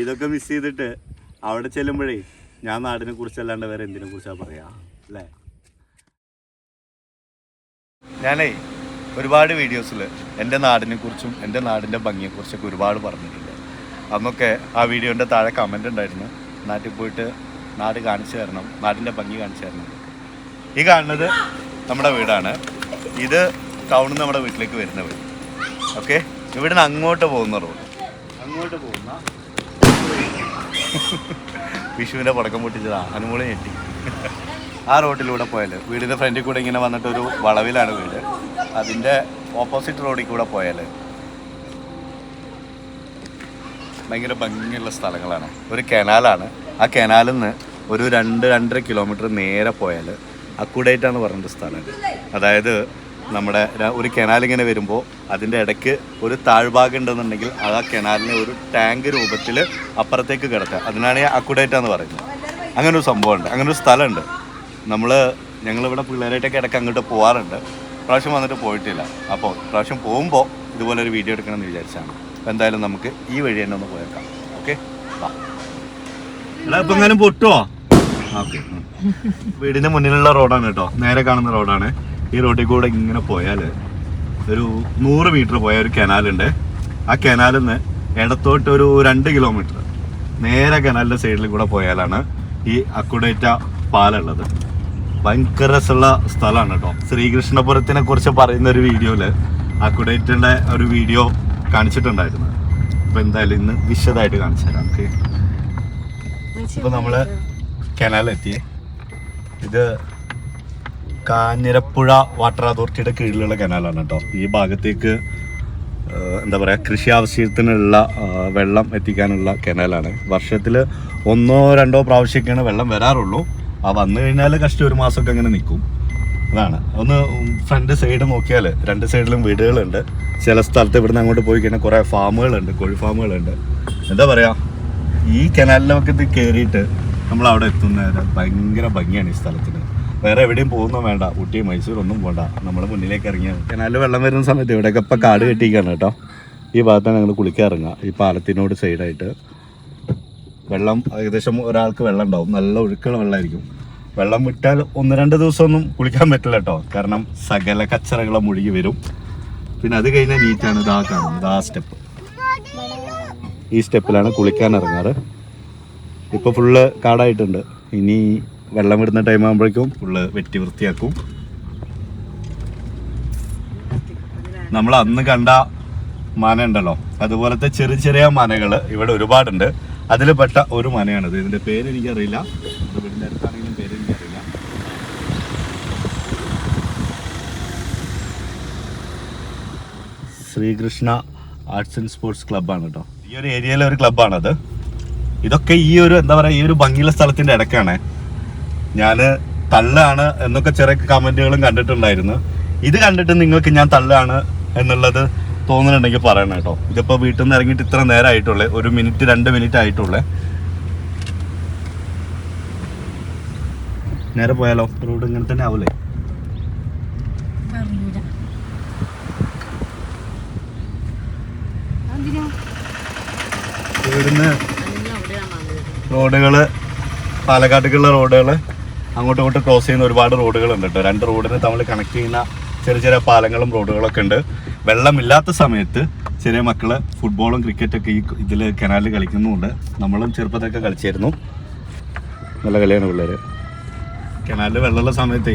ഇതൊക്കെ മിസ് ചെയ്തിട്ട് അവിടെ ചെല്ലുമ്പോഴേ ഞാൻ നാടിനെ കുറിച്ചല്ലാണ്ട് വേറെ എന്തിനെ കുറിച്ചാ പറയാ അല്ലേ? ഞാനേ ഒരുപാട് വീഡിയോസിൽ എന്റെ നാടിനെ കുറിച്ചും എന്റെ നാടിന്റെ ഭംഗിയെക്കുറിച്ചൊക്കെ ഒരുപാട് പറഞ്ഞിട്ടുണ്ട്. അന്നൊക്കെ ആ വീഡിയോന്റെ താഴെ കമന്റ് ഉണ്ടായിരുന്നു. നാട്ടിൽ പോയിട്ട് നാട് കാണിച്ചു തരണം നാടിന്റെ ഭംഗി കാണിച്ചു തരണം ഈ കാണുന്നത് നമ്മുടെ വീടാണ്. ഇത് ടൗണിൽ നമ്മുടെ വീട്ടിലേക്ക് വരുന്ന വഴി ഓക്കെ ഇവിടെ നിന്ന് അങ്ങോട്ട് പോകുന്ന റോഡ് അങ്ങോട്ട് പോകുന്ന വിഷുവിന്റെ പടക്കം പൊട്ടിച്ചതാ. അനുമൂളി ഞെട്ടി. ആ റോഡിലൂടെ പോയാൽ വീടിന്റെ ഫ്രണ്ടിൽ കൂടെ ഇങ്ങനെ വന്നിട്ടൊരു വളവിലാണ് വീട്. അതിന്റെ ഓപ്പോസിറ്റ് റോഡിൽ കൂടെ പോയാൽ ഭയങ്കര ഭംഗിയുള്ള സ്ഥലങ്ങളാണ്. ഒരു കനാലാണ്. ആ കനാലിൽ നിന്ന് ഒരു രണ്ട് രണ്ടര കിലോമീറ്റർ നേരെ പോയാൽ അക്കുഡേറ്റാണ് പറഞ്ഞൊരു സ്ഥലം. അതായത് നമ്മുടെ ഒരു കനാൽ ഇങ്ങനെ വരുമ്പോൾ അതിന്റെ ഇടയ്ക്ക് ഒരു താഴ്ഭാഗം ഉണ്ടെന്നുണ്ടെങ്കിൽ ആ കെനാലിനെ ഒരു ടാങ്ക് രൂപത്തിൽ അപ്പുറത്തേക്ക് കിടത്തുക. അതിനാണ് ഈ എന്ന് പറയുന്നത്. അങ്ങനെ ഒരു സംഭവമുണ്ട്. അങ്ങനെ ഒരു സ്ഥലമുണ്ട്. നമ്മൾ ഞങ്ങളിവിടെ പിള്ളേരായിട്ടൊക്കെ ഇടയ്ക്ക് അങ്ങോട്ട് പോകാറുണ്ട് പ്രാവശ്യം വന്നിട്ട് പോയിട്ടില്ല. അപ്പോൾ പ്രാവശ്യം പോകുമ്പോൾ ഇതുപോലെ ഒരു വീഡിയോ എടുക്കണമെന്ന് വിചാരിച്ചാണ്. അപ്പോൾ എന്തായാലും നമുക്ക് ഈ വഴി തന്നെ ഒന്ന് പോയേക്കാം ഓക്കെ? ഇപ്പം എങ്ങാനും പൊട്ടുവോ? ഓക്കെ. വീടിന്റെ മുന്നിലുള്ള റോഡാണ് കേട്ടോ. നേരെ കാണുന്ന റോഡാണ്. ഈ റോഡിൽ കൂടെ ഇങ്ങനെ പോയാൽ ഒരു നൂറ് മീറ്റർ പോയ ഒരു കനാലുണ്ട്. ആ കനാലിൽ നിന്ന് ഇടത്തോട്ട് ഒരു രണ്ട് കിലോമീറ്റർ. നേരെ കനാലിന്റെ സൈഡിൽ കൂടെ പോയാലാണ് ഈ അക്കുഡേറ്റ പാലുള്ളത്. ഭയങ്കര രസമുള്ള സ്ഥലമാണ് കേട്ടോ. ശ്രീകൃഷ്ണപുരത്തിനെ കുറിച്ച് പറയുന്ന ഒരു വീഡിയോയിൽ അക്കുഡേറ്റിന്റെ ഒരു വീഡിയോ കാണിച്ചിട്ടുണ്ടായിരുന്നു. അപ്പൊ എന്തായാലും ഇന്ന് വിശദമായിട്ട് കാണിച്ചു തരാം. നമുക്ക് ഇപ്പൊ നമ്മൾ കനാലെത്തി. ഇത് കാഞ്ഞിരപ്പുഴ വാട്ടർ അതോറിറ്റിയുടെ കീഴിലുള്ള കനാലാണ് കേട്ടോ. ഈ ഭാഗത്തേക്ക് എന്താ പറയുക കൃഷി ആവശ്യത്തിനുള്ള വെള്ളം എത്തിക്കാനുള്ള കനാലാണ്. വർഷത്തിൽ ഒന്നോ രണ്ടോ പ്രാവശ്യമൊക്കെയാണ് വെള്ളം വരാറുള്ളൂ. ആ വന്നു കഴിഞ്ഞാൽ കഷ്ടം ഒരു മാസമൊക്കെ അങ്ങനെ നിൽക്കും. അതാണ്. ഒന്ന് ഫ്രണ്ട് സൈഡ് നോക്കിയാൽ രണ്ട് സൈഡിലും വീടുകളുണ്ട്. ചില സ്ഥലത്ത് ഇവിടുന്ന് അങ്ങോട്ട് പോയി കഴിഞ്ഞാൽ കുറേ ഫാമുകളുണ്ട് കോഴി ഫാമുകളുണ്ട്. എന്താ പറയുക ഈ കനാലിലൊക്കെ കയറിയിട്ട് നമ്മൾ അവിടെ എത്തുന്ന ഭയങ്കര ഭംഗിയാണ് ഈ സ്ഥലത്തിന്. വേറെ എവിടെയും പോകുന്ന വേണ്ട. ഊട്ടി മൈസൂർ ഒന്നും പോണ്ട. നമ്മുടെ മുന്നിലേക്ക് ഇറങ്ങിയാൽ കനാലിൽ വെള്ളം വരുന്ന സമയത്ത് ഇവിടെയൊക്കെ ഇപ്പം കാട് കെട്ടിയിരിക്കുകയാണ് കേട്ടോ. ഈ ഭാഗത്താണ് ഞങ്ങൾ കുളിക്കാറിറങ്ങുക ഈ പാലത്തിനോട് സൈഡായിട്ട് വെള്ളം ഏകദേശം ഒരാൾക്ക് വെള്ളം ഉണ്ടാവും. നല്ല ഒഴുക്കുള്ള വെള്ളമായിരിക്കും. വെള്ളം വിട്ടാൽ ഒന്ന് രണ്ട് ദിവസമൊന്നും കുളിക്കാൻ പറ്റില്ല കേട്ടോ. കാരണം സകല കച്ചറകളും മുഴുകി വരും. പിന്നെ അത് കഴിഞ്ഞാൽ നീറ്റാണ് ഇതാ കാണുന്നത്. ആ സ്റ്റെപ്പ് ഈ സ്റ്റെപ്പിലാണ് കുളിക്കാൻ ഇറങ്ങാറ്. ഇപ്പൊ ഫുള്ള് കാടായിട്ടുണ്ട്. ഇനി വെള്ളം വിടുന്ന ടൈം ആകുമ്പോഴേക്കും ഫുള്ള് വെട്ടി വൃത്തിയാക്കും. നമ്മൾ അന്ന് കണ്ട മന ഉണ്ടല്ലോ അതുപോലത്തെ ചെറിയ ചെറിയ മനകൾ ഇവിടെ ഒരുപാടുണ്ട്. അതിൽ പെട്ട ഒരു മനയാണിത്. ഇതിന്റെ പേര് എനിക്കറിയില്ല. ഇത് വീടിന്റെ അടുത്താണെങ്കിലും പേര് എനിക്കറിയില്ല. ശ്രീകൃഷ്ണ ആർട്സ് ആൻഡ് സ്പോർട്സ് ക്ലബ്ബാണ് കേട്ടോ ഈ ഒരു ഏരിയയിലെ ഒരു ക്ലബ്ബാണത് ഇതൊക്കെ ഈ ഒരു എന്താ പറയാ ഈ ഒരു ഭംഗിയുള്ള സ്ഥലത്തിന്റെ ഇടക്കാണ്. ഞാൻ തള്ളാണ് എന്നൊക്കെ ചെറിയ കമന്റുകളും കണ്ടിട്ടുണ്ടായിരുന്നു. ഇത് കണ്ടിട്ട് നിങ്ങൾക്ക് ഞാൻ തള്ളാണ് എന്നുള്ളത് തോന്നുന്നുണ്ടെങ്കിൽ പറയണം കേട്ടോ. ഇതിപ്പോ വീട്ടിൽ നിന്ന് ഇറങ്ങിയിട്ട് ഇത്ര നേരം ആയിട്ടുള്ളേ ഒരു മിനിറ്റ് രണ്ട് മിനിറ്റ് ആയിട്ടുള്ളേ. നേരെ പോയാലോ? റോഡ് ഇങ്ങനെ തന്നെ ആവൂലേ? ഇവിടുന്ന് റോഡുകൾ പാലക്കാട്ടേക്കുള്ള റോഡുകൾ. അങ്ങോട്ടും ഇങ്ങോട്ടും ക്രോസ് ചെയ്യുന്ന ഒരുപാട് റോഡുകളുണ്ട് കേട്ടോ രണ്ട് റോഡിനെ തമ്മിൽ കണക്ട് ചെയ്യുന്ന ചെറിയ ചെറിയ പാലങ്ങളും റോഡുകളൊക്കെ ഉണ്ട്. വെള്ളമില്ലാത്ത സമയത്ത് ചെറിയ മക്കൾ ഫുട്ബോളും ക്രിക്കറ്റൊക്കെ ഈ ഇതിൽ കനാലിൽ കളിക്കുന്നുമുണ്ട്. നമ്മളും ചെറുപ്പത്തൊക്കെ കളിച്ചായിരുന്നു നല്ല കളിയാണ് പിള്ളേര്. കനാലിൽ വെള്ളമുള്ള സമയത്തേ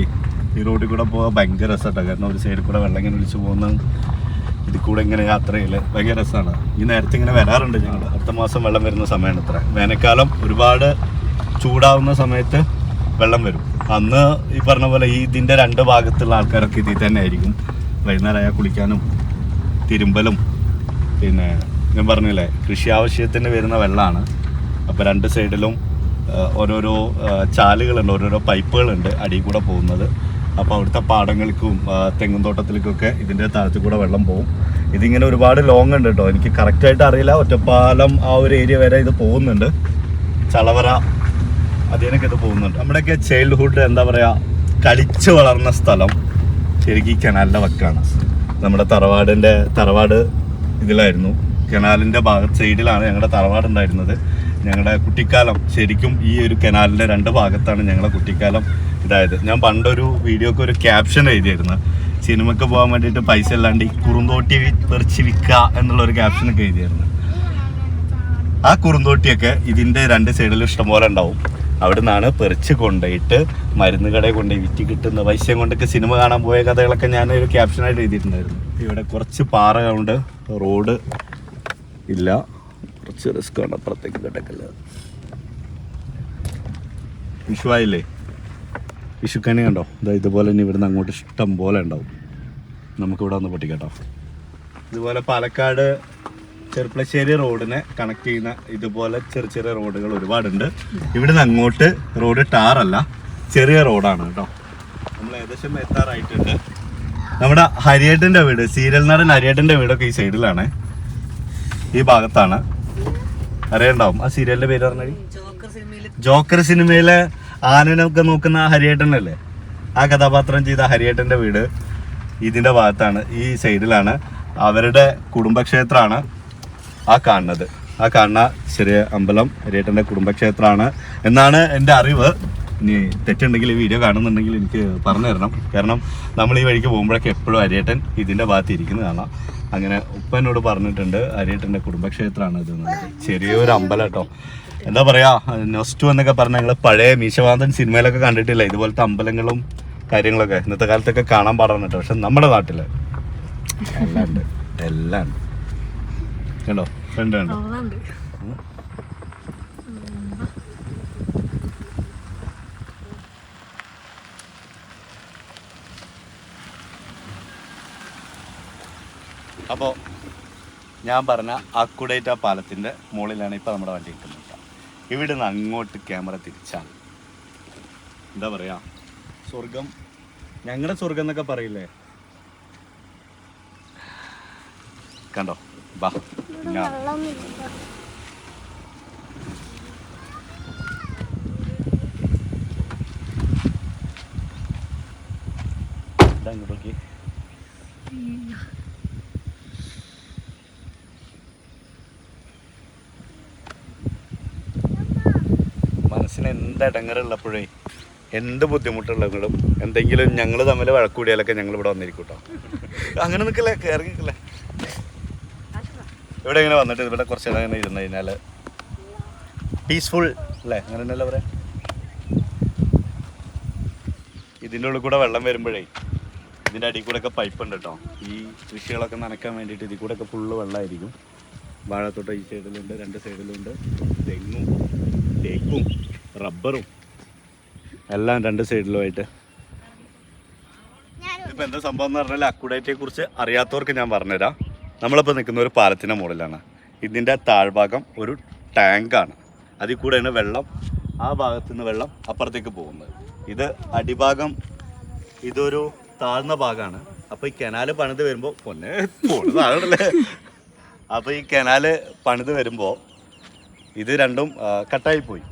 ഈ റോഡിൽ കൂടെ പോകാൻ ഭയങ്കര രസമാണ് കാരണം ഒരു സൈഡിൽ കൂടെ വെള്ളം ഇങ്ങനെ ഒഴിച്ചു പോകുന്ന ഇതിൽ കൂടെ ഇങ്ങനെ യാത്ര ചെയ്യൽ ഭയങ്കര രസമാണ് ഈ നേരത്തെ ഇങ്ങനെ വരാറുണ്ട് ഞങ്ങൾ അടുത്ത മാസം വെള്ളം വരുന്ന സമയമാണ് ഇത്ര. വേനൽക്കാലം ഒരുപാട് ചൂടാവുന്ന സമയത്ത് വെള്ളം വരും. അന്ന് ഈ പറഞ്ഞ പോലെ ഈ ഇതിന്റെ രണ്ട് ഭാഗത്തുള്ള ആൾക്കാരൊക്കെ ഇതിൽ തന്നെ ആയിരിക്കും. വൈകുന്നേരമായ കുളിക്കാനും തിരുമ്പലും പിന്നെ ഞാൻ പറഞ്ഞില്ലേ കൃഷി ആവശ്യത്തിന് വരുന്ന വെള്ളമാണ്. അപ്പോൾ രണ്ട് സൈഡിലും ഓരോരോ ചാലുകളുണ്ട് ഓരോരോ പൈപ്പുകളുണ്ട് അടിയിൽ കൂടെ പോകുന്നത്. അപ്പോൾ അവിടുത്തെ പാടങ്ങൾക്കും തെങ്ങും തോട്ടത്തിലേക്കൊക്കെ ഇതിന്റെ താഴത്തു കൂടെ വെള്ളം പോകും. ഇതിങ്ങനെ ഒരുപാട് ലോങ് ഉണ്ട് കേട്ടോ എനിക്ക് കറക്റ്റായിട്ട് അറിയില്ല. ഒറ്റപ്പാലം ആ ഒരു ഏരിയ വരെ ഇത് പോകുന്നുണ്ട്. ചളവറ അതിനൊക്കെ ഇത് പോകുന്നുണ്ട്. നമ്മുടെയൊക്കെ ചൈൽഡ്ഹുഡ് എന്താ പറയുക കളിച്ച് വളർന്ന സ്ഥലം. ശരിക്കും ഈ കനാലിന്റെ വക്കാണ്. നമ്മുടെ തറവാടിന്റെ തറവാട് ഇതിലായിരുന്നു. കനാലിന്റെ ഭാഗ സൈഡിലാണ് ഞങ്ങളുടെ തറവാട് ഉണ്ടായിരുന്നത്. ഞങ്ങളുടെ കുട്ടിക്കാലം ശരിക്കും ഈ ഒരു കനാലിന്റെ രണ്ട് ഭാഗത്താണ് ഞങ്ങളുടെ കുട്ടിക്കാലം ഇതായത്. ഞാൻ പണ്ടൊരു വീഡിയോക്ക് ഒരു ക്യാപ്ഷൻ എഴുതിയിരുന്നു സിനിമയ്ക്ക് പോകാൻ വേണ്ടിയിട്ട് പൈസ ഇല്ലാണ്ട് ഈ കുറുന്തോട്ടി പെറിച്ച് വിൽക്കുക എന്നുള്ള ഒരു ക്യാപ്ഷനൊക്കെ എഴുതിയിരുന്നു ആ കുറുന്തോട്ടിയൊക്കെ ഇതിന്റെ രണ്ട് സൈഡിൽ ഇഷ്ടംപോലെ ഉണ്ടാവും. അവിടെ നിന്നാണ് പെറിച്ച് കൊണ്ടുപോയിട്ട് മരുന്ന് കൊണ്ടുപോയി വിറ്റ് കിട്ടുന്ന പൈസ കൊണ്ടൊക്കെ സിനിമ കാണാൻ പോയ കഥകളൊക്കെ ഞാൻ ഒരു ക്യാപ്ഷനായിട്ട് എഴുതിയിട്ടുണ്ടായിരുന്നു. ഇവിടെ കുറച്ച് പാറകളുണ്ട്. റോഡ് ഇല്ല. കുറച്ച് റിസ്ക് ആണ് അപ്പുറത്തേക്ക് കിടക്കല്ല വിഷുവായില്ലേ വിഷുക്കണി കണ്ടോ? ഇതാ ഇതുപോലെ തന്നെ ഇവിടുന്ന് അങ്ങോട്ട് ഇഷ്ടം പോലെ ഉണ്ടാവും. നമുക്കിവിടെ ഒന്ന് പൊട്ടിക്കട്ടോ ഇതുപോലെ പാലക്കാട് ചെറുപ്പളശ്ശേരി റോഡിനെ കണക്ട് ചെയ്യുന്ന ഇതുപോലെ ചെറിയ ചെറിയ റോഡുകൾ ഒരുപാടുണ്ട്. ഇവിടുന്ന് അങ്ങോട്ട് റോഡ് ടാറല്ല ചെറിയ റോഡാണ് കേട്ടോ. നമ്മൾ ഏകദേശം എത്താറായിട്ടുണ്ട്. നമ്മുടെ ഹരിയേട്ടന്റെ വീട് സീരിയൽ നടൻ ഹരിയേട്ടന്റെ വീടൊക്കെ ഈ സൈഡിലാണ്. ഈ ഭാഗത്താണ്. അറിയണ്ടാവും. ആ സീരിയലിന്റെ പേര് പറഞ്ഞാൽ ജോക്കർ സിനിമയിലെ ആനനൊക്കെ നോക്കുന്ന ഹരിയേട്ടനല്ലേ? ആ കഥാപാത്രം ചെയ്ത ഹരിയേട്ടന്റെ വീട് ഇതിന്റെ ഭാഗത്താണ് ഈ സൈഡിലാണ്. അവരുടെ കുടുംബക്ഷേത്രമാണ്. ആ കാണുന്നത്. ആ കാണുന്ന ചെറിയ അമ്പലം ഹരിയേട്ടന്റെ കുടുംബക്ഷേത്രമാണ്. എന്നാണ് എന്റെ അറിവ്. ഇനി തെറ്റുണ്ടെങ്കിൽ ഈ വീഡിയോ കാണുന്നുണ്ടെങ്കിൽ എനിക്ക് പറഞ്ഞു തരണം. കാരണം നമ്മൾ ഈ വഴിക്ക് പോകുമ്പോഴൊക്കെ എപ്പോഴും അരിയേട്ടൻ ഇതിന്റെ ഭാഗത്ത് ഇരിക്കുന്നത് കാണാം. അങ്ങനെ ഉപ്പനോട് പറഞ്ഞിട്ടുണ്ട് അരിയേട്ടന്റെ കുടുംബക്ഷേത്രമാണ് ഇത് ചെറിയൊരു അമ്പലം കേട്ടോ. എന്താ പറയുക നൊസ്റ്റു എന്നൊക്കെ പറഞ്ഞാൽ ഞങ്ങൾ പഴയ മീശവാന്തൻ സിനിമയിലൊക്കെ കണ്ടിട്ടില്ല. ഇതുപോലത്തെ അമ്പലങ്ങളും കാര്യങ്ങളൊക്കെ ഇന്നത്തെ കാലത്തൊക്കെ കാണാൻ പാടാണ് കേട്ടോ. പക്ഷെ നമ്മുടെ നാട്ടിൽ എല്ലാം ഉണ്ട് എല്ലാം ഉണ്ട് കണ്ടോ? ഉണ്ട് അപ്പോൾ ഞാൻ പറഞ്ഞ അക്കുഡേറ്റ പാലത്തിന്റെ മുകളിലാണ് ഇപ്പോൾ നമ്മുടെ വണ്ടി നിൽക്കുന്നത് ഇവിടെ നിന്ന് അങ്ങോട്ട് ക്യാമറ തിരിച്ചാണ്. എന്താ പറയാ? സ്വർഗം ഞങ്ങളുടെ സ്വർഗം എന്നൊക്കെ പറയില്ലേ? കണ്ടോ? ബാ ഞാൻ ഇതാ ഇങ്ങോട്ട് നോക്കിയേ. മനസ്സിന് എന്ത് ഇടങ്ങറുള്ളപ്പോഴേ എന്ത് ബുദ്ധിമുട്ടുള്ളവങ്ങളും എന്തെങ്കിലും ഞങ്ങൾ തമ്മിൽ വഴക്കൂടിയാലൊക്കെ ഞങ്ങൾ ഇവിടെ വന്നിരിക്കും കേട്ടോ അങ്ങനെ നിൽക്കല്ലേ കയറി നിൽക്കല്ലേ ഇവിടെ ഇങ്ങനെ വന്നിട്ട് ഇവിടെ കുറച്ച് നേരം ഇങ്ങനെ ഇരുന്ന് കഴിഞ്ഞാൽ പീസ്ഫുൾ അല്ലേ അങ്ങനെ തന്നെയല്ലേ പറയാം? ഇതിന്റെ ഉള്ളിൽ കൂടെ വെള്ളം വരുമ്പോഴേ ഇതിന്റെ അടിയിൽ ഒക്കെ പൈപ്പ് ഉണ്ട് കേട്ടോ. ഈ കൃഷികളൊക്കെ നനയ്ക്കാൻ വേണ്ടിയിട്ട് ഇതിൽ കൂടെ ഒക്കെ ഫുള്ള് വെള്ളമായിരിക്കും. വാഴത്തോട്ടം ഈ സൈഡിലുണ്ട് രണ്ട് സൈഡിലുണ്ട്. തെങ്ങും തേക്കും റബ്ബറും എല്ലാം രണ്ട് സൈഡിലുമായിട്ട്. ഇപ്പം എന്താ സംഭവം എന്ന് പറഞ്ഞാൽ അക്കുഡേറ്റിയെ കുറിച്ച് അറിയാത്തവർക്ക് ഞാൻ പറഞ്ഞുതരാം. നമ്മളിപ്പോൾ നിൽക്കുന്ന ഒരു പാലത്തിന്റെ മുകളിലാണ് ഇതിന്റെ താഴ്ഭാഗം ഒരു ടാങ്കാണ് അതിൽ കൂടെയാണ് വെള്ളം. ആ ഭാഗത്തു നിന്ന് വെള്ളം അപ്പുറത്തേക്ക് പോകുന്നത്. ഇത് അടിഭാഗം ഇതൊരു താഴ്ന്ന ഭാഗമാണ്. അപ്പോൾ ഈ കനാല് പണിത് വരുമ്പോൾ പൊന്നെ താഴെ അപ്പോൾ ഈ കനാല് പണിത് വരുമ്പോൾ ഇത് രണ്ടും കട്ടായി പോയി.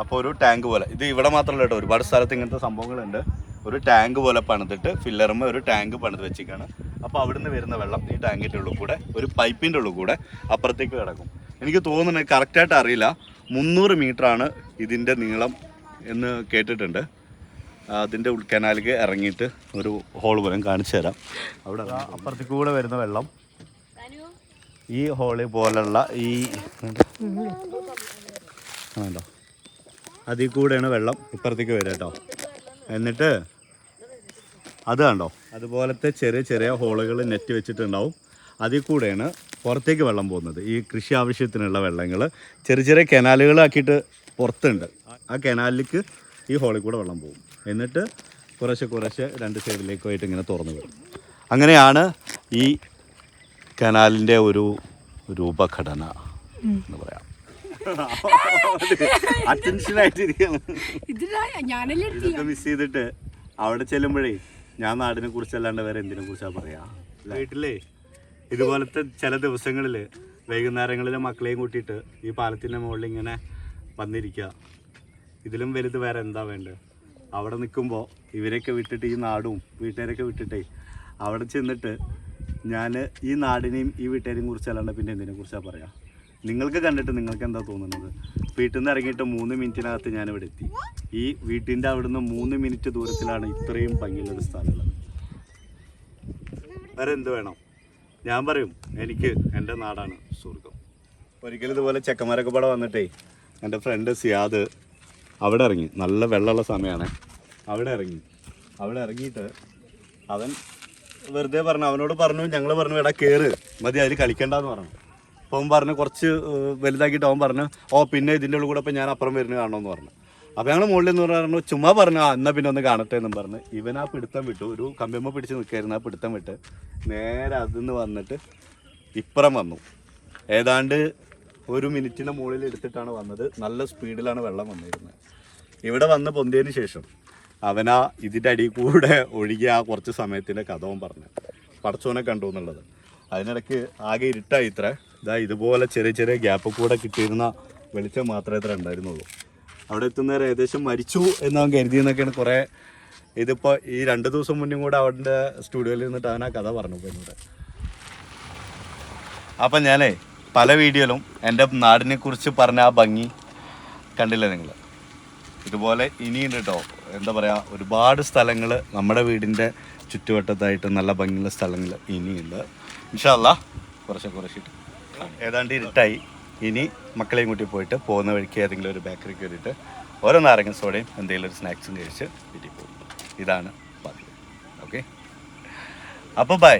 അപ്പോൾ ഒരു ടാങ്ക് പോലെ. ഇത് ഇവിടെ മാത്രമല്ല കേട്ടോ. ഒരുപാട് സ്ഥലത്ത് ഇങ്ങനത്തെ സംഭവങ്ങളുണ്ട്. ഒരു ടാങ്ക് പോലെ പണിതിട്ട് ഫില്ലറുമ്മ ഒരു ടാങ്ക് പണിത് വെച്ചിരിക്കുകയാണ്. അപ്പോൾ അവിടുന്ന് വരുന്ന വെള്ളം ഈ ടാങ്കിന്റെ ഉള്ളിൽ കൂടെ ഒരു പൈപ്പിന്റെ ഉള്ളിൽ കൂടെ അപ്പുറത്തേക്ക് കിടക്കും. എനിക്ക് തോന്നുന്നത് കറക്റ്റായിട്ട് അറിയില്ല. മുന്നൂറ് ആണ് ഇതിന്റെ നീളം എന്ന് കേട്ടിട്ടുണ്ട്. അതിന്റെ ഉൾക്കനാലിക്ക് കനാലിലേക്ക് ഇറങ്ങിയിട്ട് ഒരു ഹോൾ പോലെ കാണിച്ചു തരാം. അവിടെ അപ്പുറത്തേക്ക് കൂടെ വരുന്ന വെള്ളം. ഈ ഹോളി പോലുള്ള ഈ ആണല്ലോ അതിൽ കൂടെയാണ് വെള്ളം ഇപ്പുറത്തേക്ക് വരാം കേട്ടോ. എന്നിട്ട് അത് കണ്ടോ? അതുപോലത്തെ ചെറിയ ചെറിയ ഹോളുകൾ നെറ്റ് വെച്ചിട്ടുണ്ടാവും. അതിൽ കൂടെയാണ് പുറത്തേക്ക് വെള്ളം പോകുന്നത്. ഈ കൃഷി ആവശ്യത്തിനുള്ള വെള്ളങ്ങൾ ചെറിയ ചെറിയ കനാലുകളാക്കിയിട്ട് പുറത്തുണ്ട്. ആ കനാലിലേക്ക് ഈ ഹോളിൽ കൂടെ വെള്ളം പോകും. എന്നിട്ട് കുറേശ്ശെ കുറേശ്ശെ രണ്ട് സൈഡിലേക്കുമായിട്ട് ഇങ്ങനെ തുറന്നു വരും. അങ്ങനെയാണ് ഈ കനാലിന്റെ ഒരു രൂപഘടന എന്ന് പറയാം. അറ്റൻഷനായിട്ടിരിക്കുകയാണ് മിസ് ചെയ്തിട്ട് അവിടെ ചെല്ലുമ്പോഴേ ഞാൻ നാടിനെ കുറിച്ച് അല്ലാണ്ട് വേറെ എന്തിനെ കുറിച്ചാ പറയാ? വീട്ടിലേ ഇതുപോലത്തെ ചില ദിവസങ്ങളിൽ വൈകുന്നേരങ്ങളിൽ മക്കളെയും കൂട്ടിയിട്ട് ഈ പാലത്തിന്റെ മുകളിൽ ഇങ്ങനെ വന്നിരിക്കുക ഇതിലും വലുത് വേറെ എന്താ വേണ്ടത് അവിടെ നിൽക്കുമ്പോൾ ഇവരെയൊക്കെ വിട്ടിട്ട് ഈ നാടും വീട്ടുകാരൊക്കെ വിട്ടിട്ടേ അവിടെ ചെന്നിട്ട് ഞാൻ ഈ നാടിനെയും ഈ വീട്ടുകാരെയും കുറിച്ച് അല്ലാണ്ട് പിന്നെ എന്തിനെ കുറിച്ചാണ് പറയാം? നിങ്ങൾക്ക് കണ്ടിട്ട് നിങ്ങൾക്ക് എന്താ തോന്നുന്നത്? വീട്ടിൽ നിന്ന് ഇറങ്ങിയിട്ട് മൂന്ന് മിനിറ്റിനകത്ത് ഞാനിവിടെ എത്തി. ഈ വീട്ടിന്റെ അവിടുന്ന് മൂന്ന് മിനിറ്റ് ദൂരത്തിലാണ് ഇത്രയും ഭംഗിയുള്ളൊരു സ്ഥലമുള്ളത്. വേറെ എന്ത് വേണം? ഞാൻ പറയും എനിക്ക് എന്റെ നാടാണ് സ്വർഗം ഒരിക്കലും ഇതുപോലെ ചെക്കന്മാരൊക്കെ പടം വന്നിട്ടേ എന്റെ ഫ്രണ്ട് സിയാദ് അവിടെ ഇറങ്ങി. നല്ല വെള്ളമുള്ള സമയമാണ്. അവിടെ ഇറങ്ങി. അവിടെ ഇറങ്ങിയിട്ട് അവൻ വെറുതെ പറഞ്ഞു അവനോട് പറഞ്ഞു ഞങ്ങൾ പറഞ്ഞു എടാ കയറ് മതി അതിൽ കളിക്കണ്ടെന്ന് പറഞ്ഞു. അവൻ പറഞ്ഞു കുറച്ച് വലുതാക്കിയിട്ട് അവൻ പറഞ്ഞു ഓ പിന്നെ ഇതിന്റെ ഉള്ളിൽ കൂടെ ഞാൻ അപ്പുറം വരുന്നത് കാണണമെന്ന് പറഞ്ഞു. അപ്പോൾ ഞങ്ങൾ മുകളിൽ നിന്ന് പറഞ്ഞു ചുമ്മാ പറഞ്ഞു ആ എന്നാൽ പിന്നെ ഒന്ന് കാണട്ടെ എന്നും പറഞ്ഞു. ഇവൻ ആ പിടുത്തം വിട്ടു. ഒരു കമ്പിയമ്മ പിടിച്ച് നിൽക്കായിരുന്നു ആ പിടുത്തം വിട്ട്. നേരെ അതിന്ന് വന്നിട്ട് ഇപ്പുറം വന്നു. ഏതാണ്ട് ഒരു മിനിറ്റിന്റെ മുകളിൽ എടുത്തിട്ടാണ് വന്നത്. നല്ല സ്പീഡിലാണ് വെള്ളം വന്നിരുന്നത്. ഇവിടെ വന്ന് പൊന്തിയതിന് ശേഷം അവനാ ഇതിന്റെ അടിയിൽ കൂടെ ഒഴുകിയ ആ കുറച്ച് സമയത്തിന്റെ കഥവും പറഞ്ഞു. പടച്ചോനെ കണ്ടു എന്നുള്ളത്. അതിനിടയ്ക്ക് ആകെ ഇരുട്ടായി ഇത്ര. ഇതാ ഇതുപോലെ ചെറിയ ചെറിയ ഗ്യാപ്പ് കൂടെ കിട്ടിയിരുന്ന വെളിച്ചം മാത്രമേ ഇത്ര ഉണ്ടായിരുന്നുള്ളൂ. അവിടെ എത്തുന്നവരെ ഏകദേശം മരിച്ചു എന്നവൻ കരുതിയെന്നൊക്കെയാണ് കുറേ ഇതിപ്പോൾ ഈ രണ്ട് ദിവസം മുന്നും കൂടെ അവന്റെ സ്റ്റുഡിയോയിൽ നിന്നിട്ട് അവൻ ആ കഥ പറഞ്ഞു എന്നോട്. അപ്പം ഞാനേ പല വീഡിയോയിലും എന്റെ നാടിനെ കുറിച്ച് പറഞ്ഞ ആ ഭംഗി കണ്ടില്ലേ നിങ്ങൾ ഇതുപോലെ ഇനിയുണ്ട് കേട്ടോ എന്താ പറയുക ഒരുപാട് സ്ഥലങ്ങൾ നമ്മുടെ വീടിന്റെ ചുറ്റുവട്ടത്തായിട്ട് നല്ല ഭംഗിയുള്ള സ്ഥലങ്ങൾ ഇനിയുണ്ട്. ഇൻഷാല്ല കുറച്ച് കുറച്ചിട്ട് ഏതാണ്ട് ഇരുട്ടായി. ഇനി മക്കളെയും കൂട്ടി പോയിട്ട് പോകുന്ന വഴിക്ക് ഏതെങ്കിലും ഒരു ബേക്കറി കയറിയിട്ട് ഓരോ നാരങ്ങ സോഡയും എന്തെങ്കിലും ഒരു സ്നാക്സും കഴിച്ച് വീട്ടിൽ പോകും. ഇതാണ് പതിവ്. ഓക്കെ അപ്പോൾ ബൈ